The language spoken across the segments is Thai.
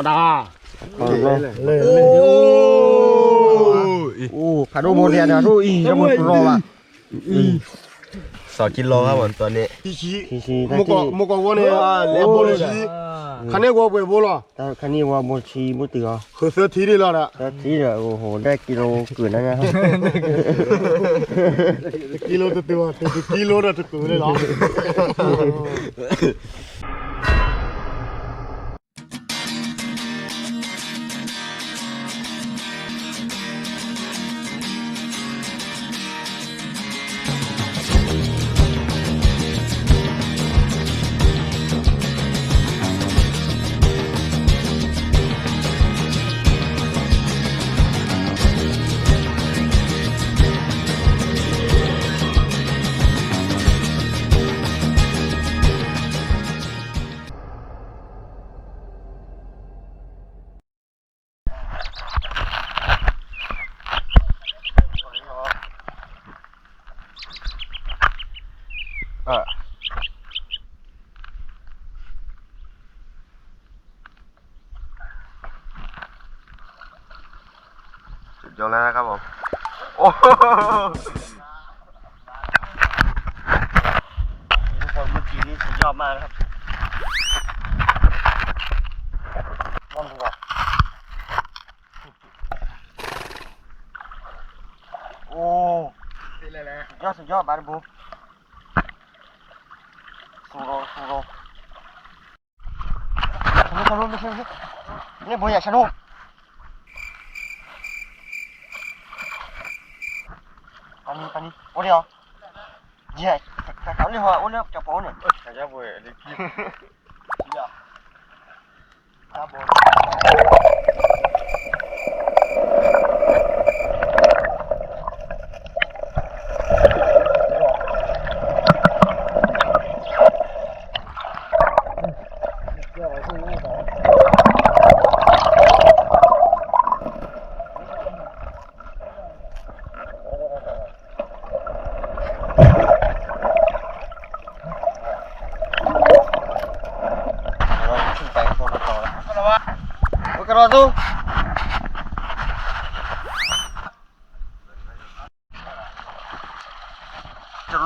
รมดาเลยโอ้คารุโมเดียนะรู้อีกมุนรอว่ะสองกิรอครับผมตอนนี้ทีชีมุกมุกวัเนี้เลโบลีคันนี้วัวไปโบล่ะแต่คันนี้วัวโบชีโมุติอะคืเสื้อทีนี้แล้วนะเสื้ทีเหรอโอ้โหได้กิโลเกินแล้วนะครับกิโลตัวตัวกิโลละตัวเลยหรอ โอ้โหทุกคนเมื่อกี้นี่สุดยอดมากนะครับมันดูว่าโอ้สุดยอดสุดยอดบาร์บูสูโรสูโรชนุชนุไม่ใช่ไม่ใช่นี่บุญอย่ชนุปันนี้ปันนี้โอ้เดียวเยี่ยแต่เขารียก 빨리 빨리 오려 야 빨리 와 올려 잡아 오늘 잡아보여 이렇게 야 잡아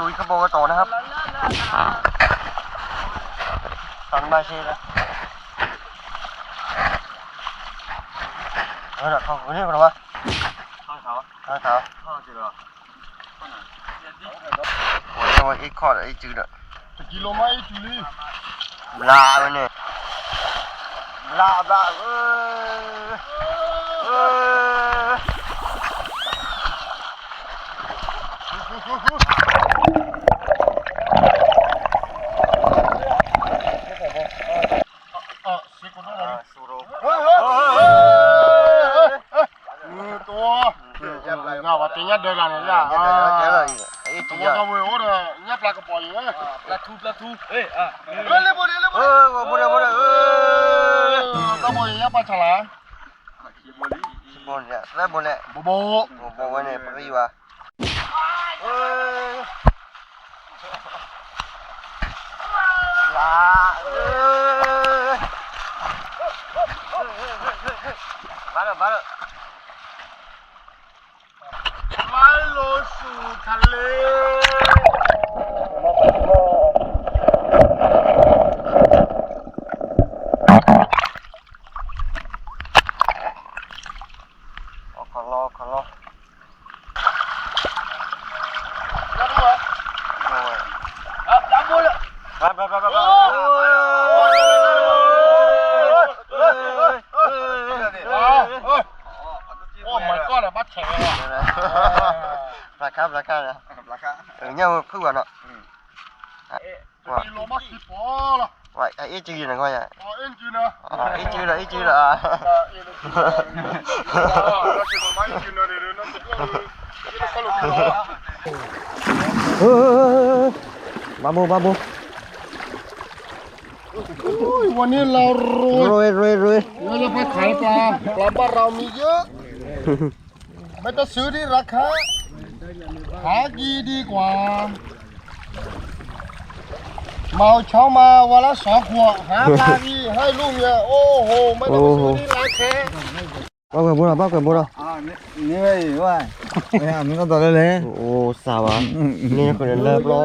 ลุยขบวนต่อนะครับสันบาเช้าแล้วเออเขาเรียกว่าข้าวเท้าข้าวเท้าข้าวจืดหรอโอ้ยว่าไอ้ข้อไอ้จืดอะกิโลไม่จืดลาไปเนี่ยลาบลาเออเออ ยู่เว้ย platou, platou, eh, ah, เฮ้ยเลยบ่เลยเลยเอบ่อบุญเลยบุญเลยเออต้องบ่ยัดปลาฉลามบุญเนี่ยแล้วบุญเนี่ยบ่บ่บอกว่าเนี่ยปรีวะเออลาเออมาแล้วมาแล้ว ไหลลงสู่ทะเล ขอรอขอรอ ยัดด้วย โอ้ย อะจับมือ เลยไปไปไปไปไปโอ้ my god บัดแข็งอะราคาราคานะราคาเออเนี่ยคือว่าเนาะว่ากิโลมาสิบปอละว่าไอ้จีนะก็ยังอ๋อเอ็นจีนะไอ้จีละไอ้จีละอ่าเอ็นจีนะแล้วคิดว่าไม่จีนะเนี่ยนะสุดยอดเลยนี่ก็ลูกน้องเออบาบูบาบูโอ้ ยวันนี้เรารวยรวยรวยรวยเราจะไปขายปลาปลาบ้านเรามีเยอะ ไม่ต้องซื้อที่ราคาหากีดีกว่า เมาเช้ามาวันละสองขวดหาปลาดีให้ลูกเนี่ยโอ้โหไม่ต้องไปซื้อที่ร้านแค่ bao quần bố nào bao quần bố nào อ่านี่นี่ไม่ว่าไม่ทำนี่ก็ตัวเล็ก ô sao à nghe còn đến lớp lo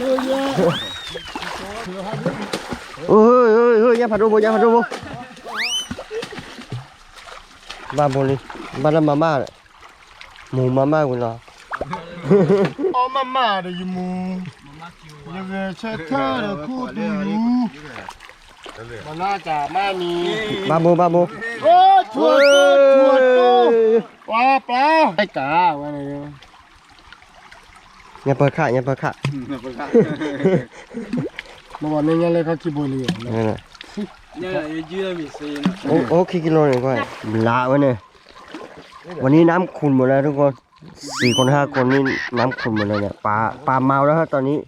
เยอะแยะ ôi ôi ôi nha phạt đô bố nha phạt đô bố ba bố đi ba là mama đấy mù mama của nó เอามาม่าเดี๋ยวยูมูยังไงเช็ดเธอเดี๋ยวคู่ดูอยู่มันน่าจะแม่มี ba bố ba bố โอ้ชวดชวดชวดปลาปลาไอ้กาวันนี้ nhà bờ khạ nhà bờ khạ เมื่อวานนี้ยังเลยเขาคิดบุหรี่ đây này เนี่ยยืดมีซีนโอ้โอ้กี่กิโลเนี่ยก้อยลาวะเนี่ยวันนี้น้ำขุ่นหมดแล้วทุกคนสี่คนห้าคนนี่น้ำขุ่นหมดเลยเนี่ยปลาปลาเมาแล้วครับตอนนี้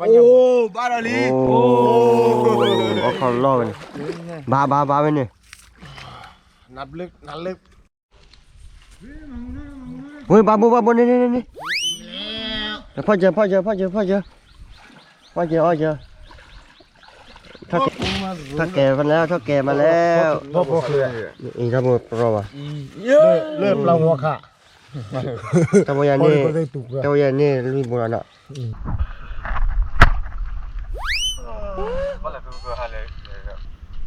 โอ้บ้าลีโอ้โอ้เขาล่อไปเนี่ยบาบาบาไปเนี่ยนับลึกนับลึกเฮ้ยบาบูบาบูนี่นี่นี่เดี๋ยวพ่อเจอพ่อเจอพ่อเจอพ่อเจอพ่อเจอพ่อเจอ ถ้าแกถ้าแกมาแล้วถ้าแกมาแล้วพ่อพ่อเคลียอีทำมือรอวะเริ่มปลาหัวค่ะทำมือยันพ่อนี่ก็ได้ตุกแล้วทำมือยันนี่ลุยโบราณอะ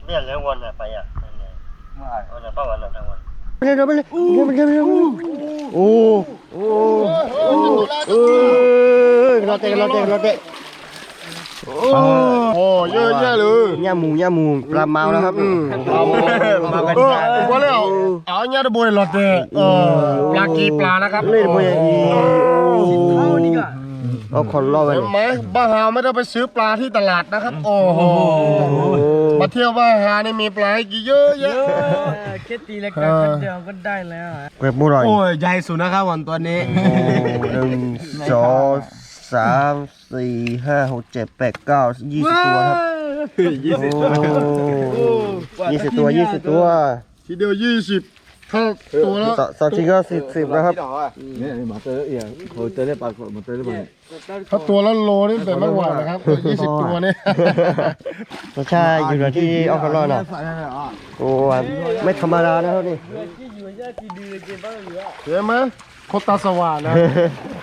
เนี่ยเลี้ยงวันอะไปอะวันอะป้าวันอะทั้งวันไปเลยไปเลยไปเลยไปเลยโอ้โอ้เออเราเตะเราเตะเราเตะโอ้ เยอะแยะเลยย่าหมูย่าหมูปลาเมาแล้วครับเอามากันว่าแล้วเอาเนี่ยจะบวยหลอดเด้เออปลากีปลานะครับเล่นโบยอีเอาคนล่อไปเห็นไหมบ้าหาไม่ได้ไปซื้อปลาที่ตลาดนะครับ โอ้โหมาเที่ยวบ้าหานี่มีปลาให้กินเยอะแยะแค่ตีเล็กกันเดียวก็ได้แล้วเก็บบุหรี่โอ้ยใหญ่สุดนะครับวันตัวนี้หนึ่งสอง สามสี่ห้าหกเจ็ดแปดเก้ายี่สิบตัวครับยี่สิบตัวยี่สิบตัวยี่สิบตัว ทีเดียวยี่สิบถ้าตัวละสสองทีก็สิบสิบนะครับนี่มาเตอร์เอียงโหเตอร์ได้ปากมาเตอร์ได้ปากถ้าตัวละโลนี่แต่ไม่ไหวนะครับยี่สิบตัวนี่รสชาติอยู่ในที่ออคาร์ลนะโอ้ยไม่ธรรมดานะครับนี่เห็นไหม โคตรตาสว่างนะ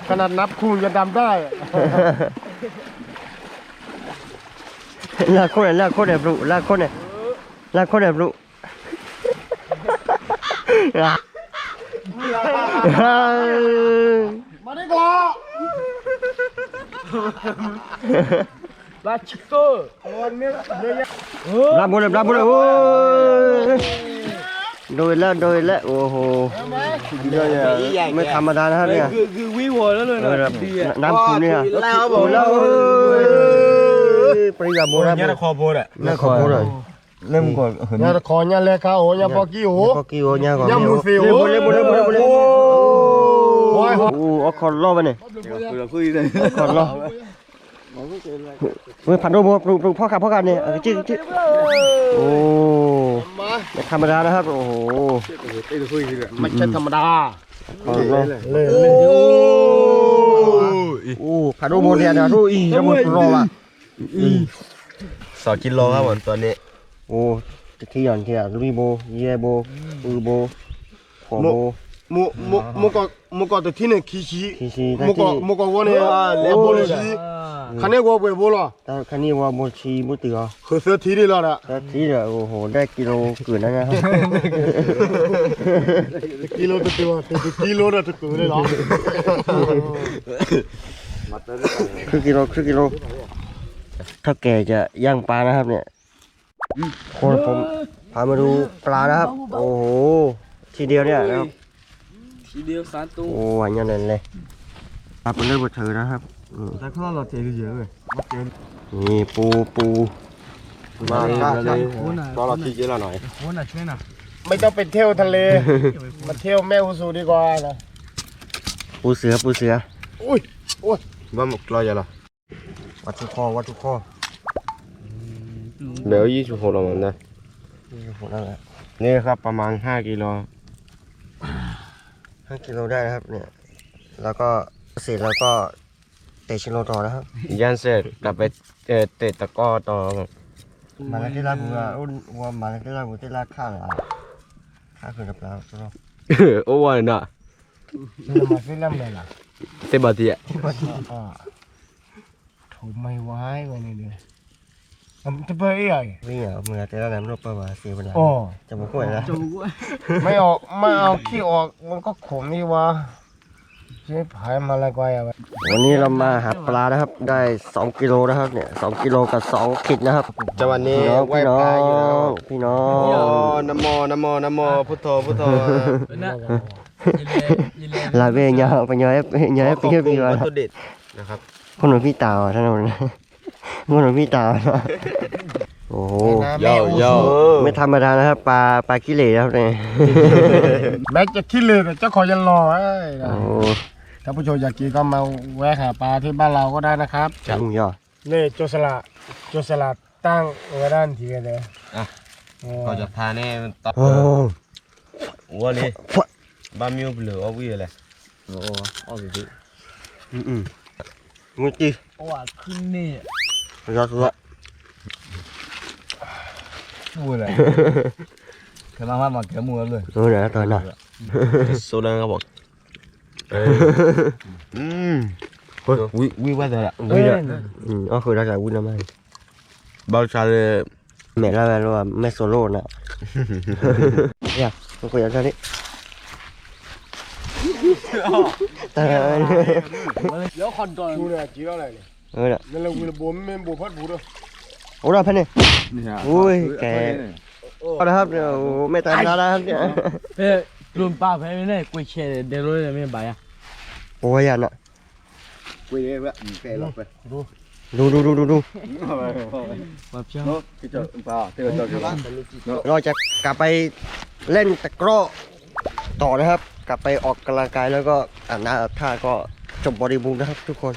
ขนาดนับคูณจะดำได้ ลากคนเนี่ยลากคนเนี่ยบลูลากคนเนี่ยลากคนเนี่ยบลูมาดีกว่าลาชิโก้รับบุญเลยรับบุญเลยโอ้ย โดยแล้วโดยแล้วโอ้โหเยอะๆไม่ธรรมดานะครับเนี่ยคือคือวิวแล้วเลยเออนะแบบดีอะน้ำคุณเนี่ยแล้วบอโอ้กแล้แล้ววปริยาโมนะเนี่ยคอโบดอะน่าขอบคุณเลยเริ่มก่อนเนี่ยขอเนี่ยเลยครับโอ้ยปอกี้โอ้พอกี้โอ้ยก่อนย่ามูฟิวเล่นบุญเล่นบุญเล่นบุญเล่นบุญโอ้ยโอ้เอาคอนล่อไปเนี่ยเราคุยเลยคอนล่อเฮ้ยพันโดโมปลูกปลูกพ่อขับพ่อกันเนี่ยจื้อจื้อโอ้มา ไม่ธรรมดานะครับ โอ้โหไม่ใช่ธรรมดาคอนล่อเล่นโอ้ยโอ้พันโดโมเนี่ยนะทุกอีระเบิดรอว่ะสองกิโลครับวันตัวนี้ โอ้ที่หย่อนที่อะลุยโบเยโบอือโบขอโบ มุมุมุกมุกตัวที่หนึ่งขี้ขี้ทีซีมุกที่มุกวันนี้เลี้ยงบุหรี่คันนี้ว่าไปบุหรี่แต่คันนี้ว่าโบชีบุตรเหรอคือเสื้อทีนี่แล้วนะแต่ทีเดียวโอ้โหได้กิโลเกินแล้วนะครับกิโลตัวตัวกิโลละตัวเลยเหรอครึ่งกิโลครึ่งกิโลถ้าแกจะย่างปลานะครับเนี่ยคนผมพามาดูปลานะครับ โอ้โหทีเดียวเนี่ยนะครับ ทีเดียวสามตัวโอ้หวานยันเลยปลาเป็นเลือดบดเธอนะครับอืมแต่ข้างเราเทเยอะเลยนี่ปูปูมาครับก็เราคิดเยอะไม่ต้องไปเที่ยวทะเล มาเที่ยวแม่ฮูซูดีกว่านะปูเสือปูเสืออุ้ยโอ้ยบ้าหมกลอยยังหรอวัดทุกข้อวัดทุกข้อเดี๋ยวยี่สิบหกเราเหมือนกันนี่โหนั่นแหละนี่ครับประมาณห้ากิโล ห้ากิโลได้นะครับ เนี่ย แล้วก็เสร็จแล้วก็เตะชิโนต่อนะครับยันเสร็จกลับไปเอ่อเตะตะกร้อต่อครับมาแล้วที่ร้านกูว่าอุ้นว่ามาแล้วที่ร้านกูที่ร้านข้างอะข้างคือกับเราตลอดโอ้วันน่ะนี่มาซื้อลำเลยล่ะเตะบาตีอะอ่าถูกไม่ไว้ไว้นี่เดียว มันจะไปเอ้ยวิ่งอะมือที่ร้านน้ำรบประมาณสี่เวลาโอ้จะมาคุยนะจูกูไม่ออกไม่เอาขี้ออกมันก็ขมนี่วะใช้ผายมาอะไรกว่าอะวันนี้เรามาหาปลานะครับ ได้สองกิโลนะครับเนี่ยสองกิโลกับสองขีดนะครับจะวันนี้พี่น้องไหว้พี่น้อพระอยู่แล้ว งพี่น้องโอ้นะโมนะโมนะโมพุทโธพุทโธนะยิเลยิเลลาเวียยาวไปย้อยย้อยไปเที่ยวปีวัวะตถุดิบนะครับคนหนุ่มพี่ตาวท่านนน คนหนุ่มพี่ตาวนะโอ้โหโย่โย่ไม่ธรรมดานะครับปลาปลากิเลสนะครับเนี่ยแม็กจะขี้เลยแต่เจ้าขอยันรอไอ้นะโอ้โหถ้าผู้ชมอยากกินก็มาแวะหาปลาที่บ้านเราก็ได้นะครับลุงยอดนี่โจสลัดโจสลัดตั้งไว้ด้านทีกันเลยอะโอ้ก็จะพาแน่ต่อโอ้วัวเลยบามิวเหลือเอาวิ่งเลยโอ้เอาสิอืมอื มงูจีว่าขึ้นนี่ยอดสุดละพูดเลยกำลังมาเกี่ยวมือเลยโอ้เดี๋ยวตอนน่ะโซดังก็บอกอืมวิวิว่าแต่ละวิ่งอะอืมก็คือเราจะวิ่งน้ำมันบางชาเลยแม่แล้วแม่รู้ว่าไม่โซโล่น่ะอยากมันคุยกันแค่นี้ แต่เดี๋ยวคอนก่อนชูเนี่ยจีอะไรเนี่ยเออน่ะนั่เราวิลบัวไม่บัวพัดบัวด้วยโอ้เราพันนี่อุ้ยแกเอาละครับเดี๋ยวไม่ตามนาแล้วครับเนี่ยรุนป้าไปไม่ได้กุยเชเดี๋ยวรู้เลยไม่ไปอะโอ้ยยันอะคุยเลยว่าแกลงไปดูดูดูดูดูมาเพียงที่จะป่าที่จะจะเราจะกลับไปเล่นตะ กลับไปออกกำลังกายแล้วก็อาบน้ำอาบท่าก็จบบริบูรณ์นะครับทุกคน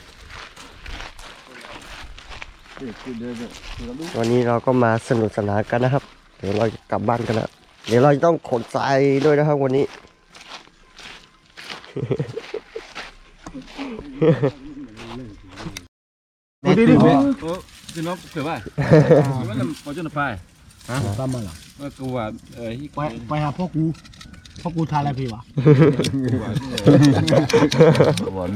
วันนี้เราก็มาสนุกสนานกันนะครับ เดี๋ยวเรากลับบ้านกันแล้วเดี๋ยวเราจะต้องขนทรายด้วยนะครับวันนี้ ดีดีดีจะนกเสือป่ะว่าลำพอจนไปตามมาล่ะว่ากูว่าเออไปไปหาพ่อกู พ่อกูทานอะไรพี่วะวันนี้